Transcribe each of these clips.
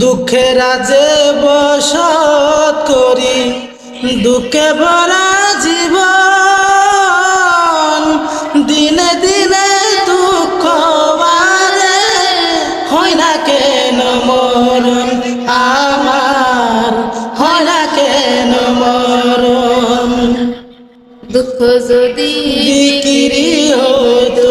দুঃখে রাজে বসত করি দুঃখে ভরা জীবন। দিনে দিনে দুঃখ বাড়ে হয় না কেন মরণ আমার হয় না কেন মরণ। দুঃখ যদি বিক্রি হতো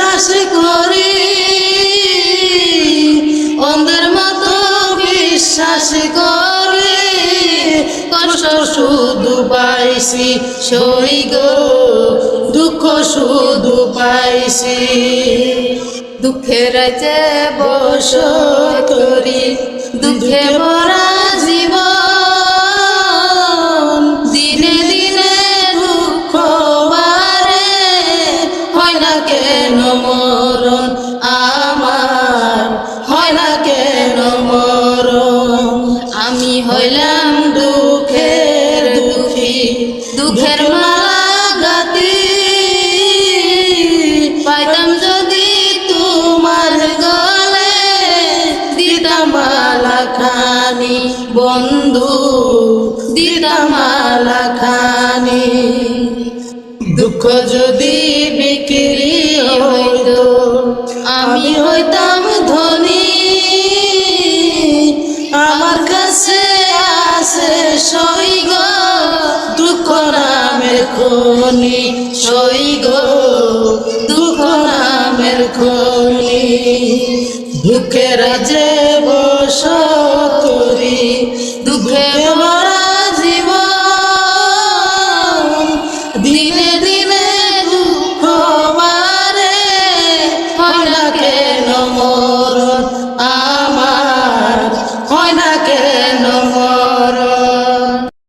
বিশ্বাস করি, অন্ধের মতো বিশ্বাস করি। কষ্ট শুধু পাইছি সই গো দুঃখ শুধু পাইছি। দুঃখের যে বস করি আমি হইলাম দুঃখের দুঃখী, দুঃখের মাগাতি পাইতাম যদি তোমার গলে, দিতাম মালা খানি বন্ধু, দিতাম মালা খানি দুঃখ যদি বিক্রি হইতো, আমি হইতাম ধনী। কাছে আছে সই গো দুঃখ নামের খনি সই গো দুঃখ নামের খনি। দুঃখের যে